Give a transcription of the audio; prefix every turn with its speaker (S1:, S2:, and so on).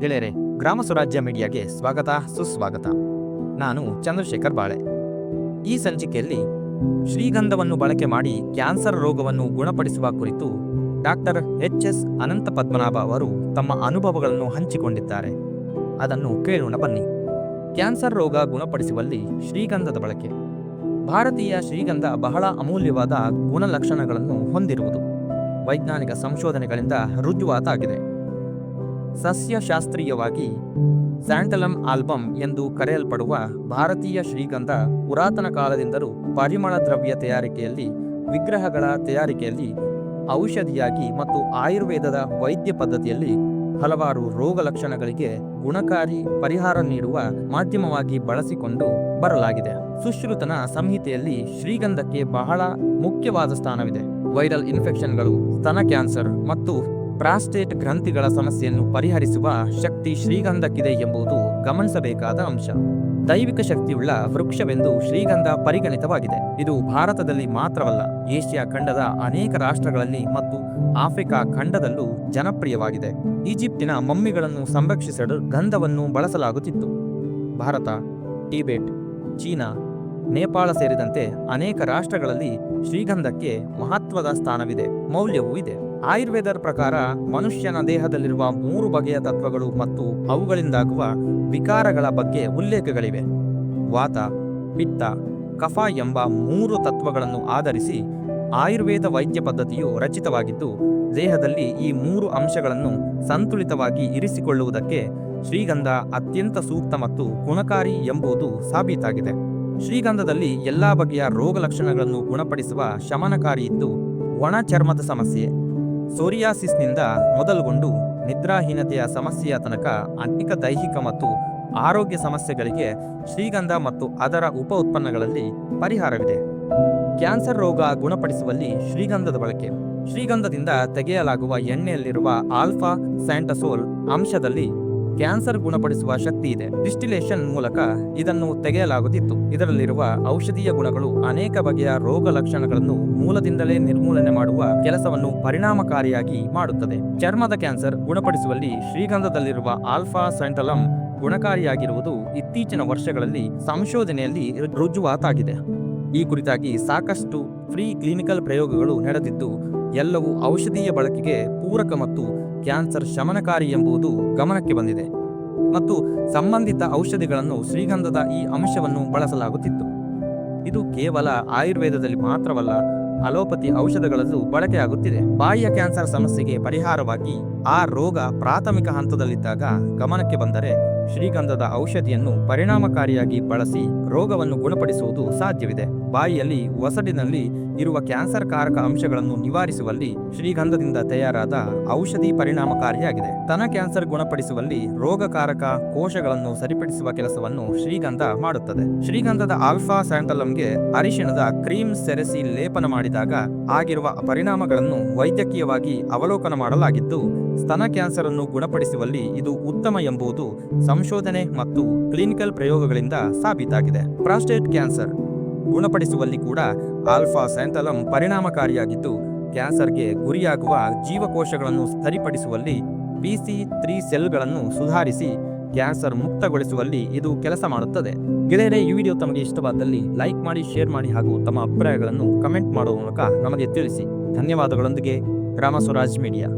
S1: ಗೆಳೆಯರೆ, ಗ್ರಾಮ ಸ್ವರಾಜ್ಯ ಮೀಡಿಯಾಗೆ ಸ್ವಾಗತ, ಸುಸ್ವಾಗತ. ನಾನು ಚಂದ್ರಶೇಖರ್ ಬಾಳೆ. ಈ ಸಂಚಿಕೆಯಲ್ಲಿ ಶ್ರೀಗಂಧವನ್ನು ಬಳಕೆ ಮಾಡಿ ಕ್ಯಾನ್ಸರ್ ರೋಗವನ್ನು ಗುಣಪಡಿಸುವ ಕುರಿತು doctor H S Ananta Padmanabha ಅವರು ತಮ್ಮ ಅನುಭವಗಳನ್ನು ಹಂಚಿಕೊಂಡಿದ್ದಾರೆ. ಅದನ್ನು ಕೇಳೋಣ ಬನ್ನಿ. ಕ್ಯಾನ್ಸರ್ ರೋಗ ಗುಣಪಡಿಸುವಲ್ಲಿ ಶ್ರೀಗಂಧದ ಬಳಕೆ. ಭಾರತೀಯ ಶ್ರೀಗಂಧ ಬಹಳ ಅಮೂಲ್ಯವಾದ ಗುಣಲಕ್ಷಣಗಳನ್ನು ಹೊಂದಿರುವುದು. ವೈಜ್ಞಾನಿಕ ಸಂಶೋಧನೆಗಳಿಂದ ರುಜುವಾತಾಗಿದೆ. ಸಸ್ಯಶಾಸ್ತ್ರೀಯವಾಗಿ ಸ್ಯಾಂಟಲಮ್ ಆಲ್ಬಮ್ ಎಂದು ಕರೆಯಲ್ಪಡುವ ಭಾರತೀಯ ಶ್ರೀಗಂಧ ಪುರಾತನ ಕಾಲದಿಂದಲೂ ಪರಿಮಳ ದ್ರವ್ಯ ತಯಾರಿಕೆಯಲ್ಲಿ, ವಿಗ್ರಹಗಳ ತಯಾರಿಕೆಯಲ್ಲಿ, ಔಷಧಿಯಾಗಿ ಮತ್ತು ಆಯುರ್ವೇದದ ವೈದ್ಯ ಪದ್ಧತಿಯಲ್ಲಿ ಹಲವಾರು ರೋಗ ಲಕ್ಷಣಗಳಿಗೆ ಗುಣಕಾರಿ ಪರಿಹಾರ ನೀಡುವ ಮಾಧ್ಯಮವಾಗಿ ಬಳಸಿಕೊಂಡು ಬರಲಾಗಿದೆ. ಸುಶ್ರುತನ ಸಂಹಿತೆಯಲ್ಲಿ ಶ್ರೀಗಂಧಕ್ಕೆ ಬಹಳ ಮುಖ್ಯವಾದ ಸ್ಥಾನವಿದೆ. ವೈರಲ್ ಇನ್ಫೆಕ್ಷನ್ಗಳು, ಸ್ತನ ಕ್ಯಾನ್ಸರ್ ಮತ್ತು ಪ್ರಾಸ್ಟೇಟ್ ಗ್ರಂಥಿಗಳ ಸಮಸ್ಯೆಯನ್ನು ಪರಿಹರಿಸುವ ಶಕ್ತಿ ಶ್ರೀಗಂಧಕ್ಕಿದೆ ಎಂಬುದು ಗಮನಿಸಬೇಕಾದ ಅಂಶ. ದೈವಿಕ ಶಕ್ತಿಯುಳ್ಳ ವೃಕ್ಷವೆಂದು ಶ್ರೀಗಂಧ ಪರಿಗಣಿತವಾಗಿದೆ. ಇದು ಭಾರತದಲ್ಲಿ ಮಾತ್ರವಲ್ಲ, ಏಷ್ಯಾ ಖಂಡದ ಅನೇಕ ರಾಷ್ಟ್ರಗಳಲ್ಲಿ ಮತ್ತು ಆಫ್ರಿಕಾ ಖಂಡದಲ್ಲೂ ಜನಪ್ರಿಯವಾಗಿದೆ. ಈಜಿಪ್ಟಿನ ಮಮ್ಮಿಗಳನ್ನು ಸಂರಕ್ಷಿಸಲು ಗಂಧವನ್ನು ಬಳಸಲಾಗುತ್ತಿತ್ತು. ಭಾರತ, ಟಿಬೆಟ್, ಚೀನಾ, ನೇಪಾಳ ಸೇರಿದಂತೆ ಅನೇಕ ರಾಷ್ಟ್ರಗಳಲ್ಲಿ ಶ್ರೀಗಂಧಕ್ಕೆ ಮಹತ್ವದ ಸ್ಥಾನವಿದೆ, ಮೌಲ್ಯವೂ ಇದೆ. ಆಯುರ್ವೇದರ ಪ್ರಕಾರ ಮನುಷ್ಯನ ದೇಹದಲ್ಲಿರುವ ಮೂರು ಬಗೆಯ ತತ್ವಗಳು ಮತ್ತು ಅವುಗಳಿಂದಾಗುವ ವಿಕಾರಗಳ ಬಗ್ಗೆ ಉಲ್ಲೇಖಗಳಿವೆ. ವಾತ, ಪಿತ್ತ, ಕಫ ಎಂಬ ಮೂರು ತತ್ವಗಳನ್ನು ಆಧರಿಸಿ ಆಯುರ್ವೇದ ವೈದ್ಯ ಪದ್ಧತಿಯು ರಚಿತವಾಗಿದ್ದು, ದೇಹದಲ್ಲಿ ಈ ಮೂರು ಅಂಶಗಳನ್ನು ಸಂತುಲಿತವಾಗಿ ಇರಿಸಿಕೊಳ್ಳುವುದಕ್ಕೆ ಶ್ರೀಗಂಧ ಅತ್ಯಂತ ಸೂಕ್ತ ಮತ್ತು ಗುಣಕಾರಿ ಎಂಬುದು ಸಾಬೀತಾಗಿದೆ. ಶ್ರೀಗಂಧದಲ್ಲಿ ಎಲ್ಲಾ ಬಗೆಯ ರೋಗ ಲಕ್ಷಣಗಳನ್ನು ಗುಣಪಡಿಸುವ ಶಮನಕಾರಿ ಇದ್ದು, ಒಣ ಚರ್ಮದ ಸಮಸ್ಯೆ ಸೋರಿಯಾಸಿಸ್ನಿಂದ ಮೊದಲುಗೊಂಡು ನಿದ್ರಾಹೀನತೆಯ ಸಮಸ್ಯೆಯ ತನಕ ಅನೇಕ ದೈಹಿಕ ಮತ್ತು ಆರೋಗ್ಯ ಸಮಸ್ಯೆಗಳಿಗೆ ಶ್ರೀಗಂಧ ಮತ್ತು ಅದರ ಉಪ ಉತ್ಪನ್ನಗಳಲ್ಲಿ ಪರಿಹಾರವಿದೆ. ಕ್ಯಾನ್ಸರ್ ರೋಗ ಗುಣಪಡಿಸುವಲ್ಲಿ ಶ್ರೀಗಂಧದ ಬಳಕೆ. ಶ್ರೀಗಂಧದಿಂದ ತೆಗೆಯಲಾಗುವ ಎಣ್ಣೆಯಲ್ಲಿರುವ ಆಲ್ಫಾ ಸ್ಯಾಂಟಸೋಲ್ ಅಂಶದಲ್ಲಿ ಕ್ಯಾನ್ಸರ್ ಗುಣಪಡಿಸುವ ಶಕ್ತಿ ಇದೆ. ಡಿಸ್ಟಿಲೇಷನ್ ಮೂಲಕ ಇದನ್ನು ತೆಗೆಯಲಾಗುತ್ತಿತ್ತು ಇದರಲ್ಲಿರುವ ಔಷಧೀಯ ಗುಣಗಳು ಅನೇಕ ಬಗೆಯ ರೋಗ ಲಕ್ಷಣಗಳನ್ನು ಮೂಲದಿಂದಲೇ ನಿರ್ಮೂಲನೆ ಮಾಡುವ ಕೆಲಸವನ್ನು ಪರಿಣಾಮಕಾರಿಯಾಗಿ ಮಾಡುತ್ತದೆ. ಚರ್ಮದ ಕ್ಯಾನ್ಸರ್ ಗುಣಪಡಿಸುವಲ್ಲಿ ಶ್ರೀಗಂಧದಲ್ಲಿರುವ ಆಲ್ಫಾ ಸೆಂಟಲಂ ಗುಣಕಾರಿಯಾಗಿರುವುದು ಇತ್ತೀಚಿನ ವರ್ಷಗಳಲ್ಲಿ ಸಂಶೋಧನೆಯಲ್ಲಿ ರುಜುವಾತಾಗಿದೆ. ಈ ಕುರಿತಾಗಿ ಸಾಕಷ್ಟು ಫ್ರೀ ಕ್ಲಿನಿಕಲ್ ಪ್ರಯೋಗಗಳು ನಡೆದಿದ್ದು, ಎಲ್ಲವೂ ಔಷಧೀಯ ಬಳಕೆಗೆ ಪೂರಕ ಮತ್ತು ಕ್ಯಾನ್ಸರ್ ಶಮನಕಾರಿ ಎಂಬುದು ಗಮನಕ್ಕೆ ಬಂದಿದೆ ಮತ್ತು ಸಂಬಂಧಿತ ಔಷಧಿಗಳನ್ನು ಶ್ರೀಗಂಧದ ಈ ಅಂಶವನ್ನು ಬಳಸಲಾಗುತ್ತಿತ್ತು. ಇದು ಕೇವಲ ಆಯುರ್ವೇದದಲ್ಲಿ ಮಾತ್ರವಲ್ಲ, ಅಲೋಪತಿ ಔಷಧಗಳಲ್ಲೂ ಬಳಕೆಯಾಗುತ್ತಿದೆ ಬಾಯಿಯ ಕ್ಯಾನ್ಸರ್ ಸಮಸ್ಯೆಗೆ ಪರಿಹಾರವಾಗಿ ಆ ರೋಗ ಪ್ರಾಥಮಿಕ ಹಂತದಲ್ಲಿದ್ದಾಗ ಗಮನಕ್ಕೆ ಬಂದರೆ ಶ್ರೀಗಂಧದ ಔಷಧಿಯನ್ನು ಪರಿಣಾಮಕಾರಿಯಾಗಿ ಬಳಸಿ ರೋಗವನ್ನು ಗುಣಪಡಿಸುವುದು ಸಾಧ್ಯವಿದೆ. ಬಾಯಿಯಲ್ಲಿ ಒಸಡಿನಲ್ಲಿ ಇರುವ ಕ್ಯಾನ್ಸರ್ ಕಾರಕ ಅಂಶಗಳನ್ನು ನಿವಾರಿಸುವಲ್ಲಿ ಶ್ರೀಗಂಧದಿಂದ ತಯಾರಾದ ಔಷಧಿ ಪರಿಣಾಮಕಾರಿಯಾಗಿದೆ. ಸ್ತನ ಕ್ಯಾನ್ಸರ್ ಗುಣಪಡಿಸುವಲ್ಲಿ ರೋಗಕಾರಕ ಕೋಶಗಳನ್ನು ಸರಿಪಡಿಸುವ ಕೆಲಸವನ್ನು ಶ್ರೀಗಂಧ ಮಾಡುತ್ತದೆ. ಶ್ರೀಗಂಧದ ಆಲ್ಫಾ ಸ್ಯಾಂಟಲಂಗೆ ಅರಿಶಿಣದ ಕ್ರೀಮ್ ಸೆರೆಸಿ ಲೇಪನ ಮಾಡಿದಾಗ ಆಗಿರುವ ಪರಿಣಾಮಗಳನ್ನು ವೈದ್ಯಕೀಯವಾಗಿ ಅವಲೋಕನ ಮಾಡಲಾಗಿದ್ದು, ಸ್ತನ ಕ್ಯಾನ್ಸರ್ ಅನ್ನು ಗುಣಪಡಿಸುವಲ್ಲಿ ಇದು ಉತ್ತಮ ಎಂಬುದು ಸಂಶೋಧನೆ ಮತ್ತು ಕ್ಲಿನಿಕಲ್ ಪ್ರಯೋಗಗಳಿಂದ ಸಾಬೀತಾಗಿದೆ. ಪ್ರಾಸ್ಟೇಟ್ ಕ್ಯಾನ್ಸರ್ ಗುಣಪಡಿಸುವಲ್ಲಿ ಕೂಡ ಆಲ್ಫಾ ಸ್ಯಾಂಥಲಮ್ ಪರಿಣಾಮಕಾರಿಯಾಗಿದ್ದು, ಕ್ಯಾನ್ಸರ್ಗೆ ಗುರಿಯಾಗುವ ಜೀವಕೋಶಗಳನ್ನು ಸರಿಪಡಿಸುವಲ್ಲಿ ಸಿ ತ್ರೀ ಸೆಲ್ಗಳನ್ನು ಸುಧಾರಿಸಿ ಕ್ಯಾನ್ಸರ್ ಮುಕ್ತಗೊಳಿಸುವಲ್ಲಿ ಇದು ಕೆಲಸ ಮಾಡುತ್ತದೆ. ಗೆಳೆಯರೆ, ಈ ವಿಡಿಯೋ ತಮಗೆ ಇಷ್ಟವಾದಲ್ಲಿ ಲೈಕ್ ಮಾಡಿ, ಶೇರ್ ಮಾಡಿ ಹಾಗೂ ತಮ್ಮ ಅಭಿಪ್ರಾಯಗಳನ್ನು ಕಮೆಂಟ್ ಮಾಡುವ ಮೂಲಕ ನಮಗೆ ತಿಳಿಸಿ. ಧನ್ಯವಾದಗಳೊಂದಿಗೆ ಗ್ರಾಮ ಸ್ವರಾಜ್ ಮೀಡಿಯಾ.